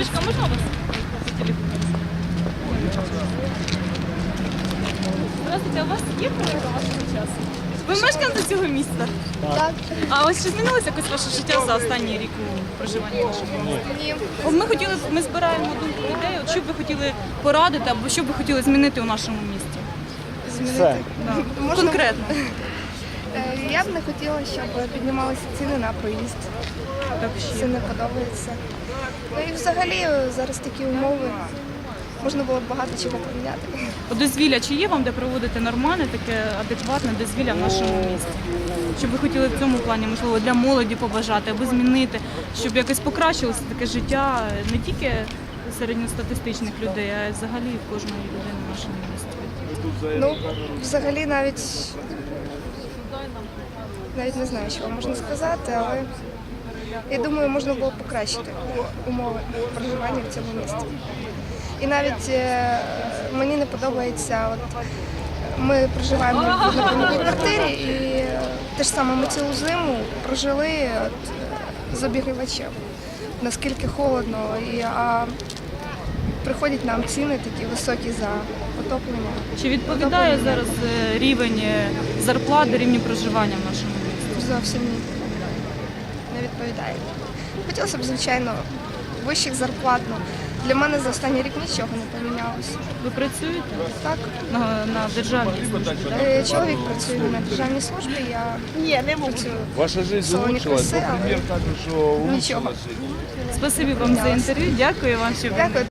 Дівчинка, можна вас по? Здравствуйте, а у вас є провода вашого часу? Ви мешканці цього міста? Так. А ось чи змінилося якось ваше життя за останній рік у проживанні в нашому місті? Ні. Ми хотіли, ми збираємо думку людей, от що б ви хотіли порадити або що б ви хотіли змінити у нашому місті? Змінити. Да. Конкретно. Е, Я б не хотіла, щоб піднімалися ціни на проїзд. Це не подобається. Ну і взагалі е, зараз такі умови. Можна було б багато чого поміняти. Дозвілля, чи є вам де проводити нормальне, таке адекватне дозвілля в нашому місті? Щоб ви хотіли в цьому плані, можливо, для молоді побажати або змінити, щоб якось покращилося таке життя не тільки середньостатистичних людей, а й взагалі в кожної людини в нашому місті. Ну, взагалі навіть навіть не знаю, що вам можна сказати, але я думаю, можна було покращити умови проживання в цьому місті. І навіть е, мені не подобається, от ми проживаємо в однокімнатній квартирі, і е, те ж саме ми цілу зиму прожили от, е, з обігрівачем. Наскільки холодно, і, а приходять нам ціни такі високі за отоплення. Чи відповідає зараз е, рівень е, зарплат до рівню проживання в нашому місті? Зовсім ні. Не відповідає. Хотілося б, звичайно, вищих зарплат. Ну, для мене за останній рік нічого не помінялося. Ви працюєте Так, на, на державній службі? так? е, чоловік працює на державній службі, я працюю. Ваша жизнь Салоні улучшилась, краси, але нічого. улучшилась. Спасибі вам за інтерв'ю. Дякую вам, що ви Дякую.